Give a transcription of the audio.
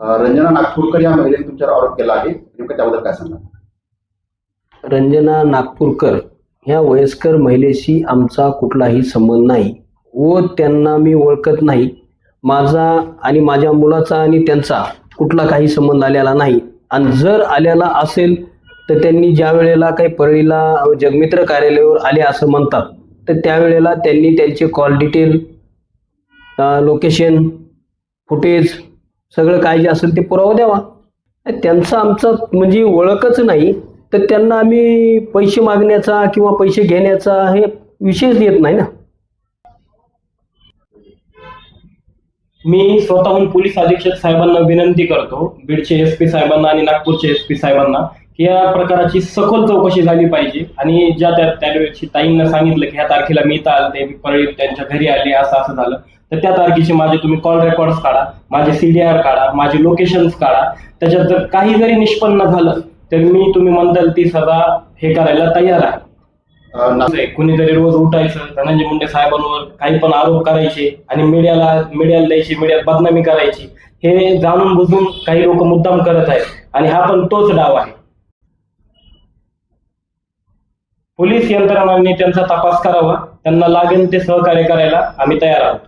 रंजना नागपूरकर या महिलेने तुमच्यावर आरोप केला आहे. नेमकं त्याबद्दल काय सांगा रंजना नागपूरकर ह्या वयस्कर महिलेशी आमचा कुठलाही संबंध नाही व त्यांना मी ओळखत नाही. माझा आणि माझ्या मुलाचा आणि त्यांचा कुठला काही संबंध आलेला नाही. आणि जर आलेला असेल तर त्यांनी ज्या वेळेला काही परळीला जगमित्र कार्यालयावर आले असं म्हणतात तर त्यावेळेला त्यांनी त्यांचे कॉल डिटेल लोकेशन फुटेज सगळं काय जे असेल ते पुरावा द्यावा. त्यांचा आमचा म्हणजे ओळखच नाही तर त्यांना आम्ही पैसे मागण्याचा किंवा पैसे घेण्याचा हे विषयच येत नाही ना. मी स्वतःहून पोलीस अधीक्षक साहेबांना विनंती करतो बीडचे एस पी साहेबांना आणि नागपूरचे एस पी साहेबांना की या प्रकाराची सखोल चौकशी झाली पाहिजे. आणि ज्या त्या त्या दिवशी ताईंना सांगितलं की ह्या तारखेला मी इथं आले मी परळी त्यांच्या घरी आले असं असं झालं. तर त्या तारखेचे माझे तुम्ही कॉल रेकॉर्ड्स काढा माझे सीडीआर काढा माझे लोकेशन्स काढा. त्याच्यात जर काही जरी निष्पन्न झालं तर मी तुम्ही म्हणताल ती सजा हे करायला तयार आहे, कुणीतरी रोज उठायचं धनंजय मुंडे साहेबांवर काही पण आरोप करायचे आणि मीडियाला मीडियाला द्यायची मीडियात बदनामी करायची हे जाणून बुजून काही लोक मुद्दाम करत आहेत. आणि हा पण तोच डाव आहे. पोलीस यंत्रणांनी त्यांचा तपास करावा त्यांना लागेल ते सहकार्य करायला आम्ही तयार आहोत.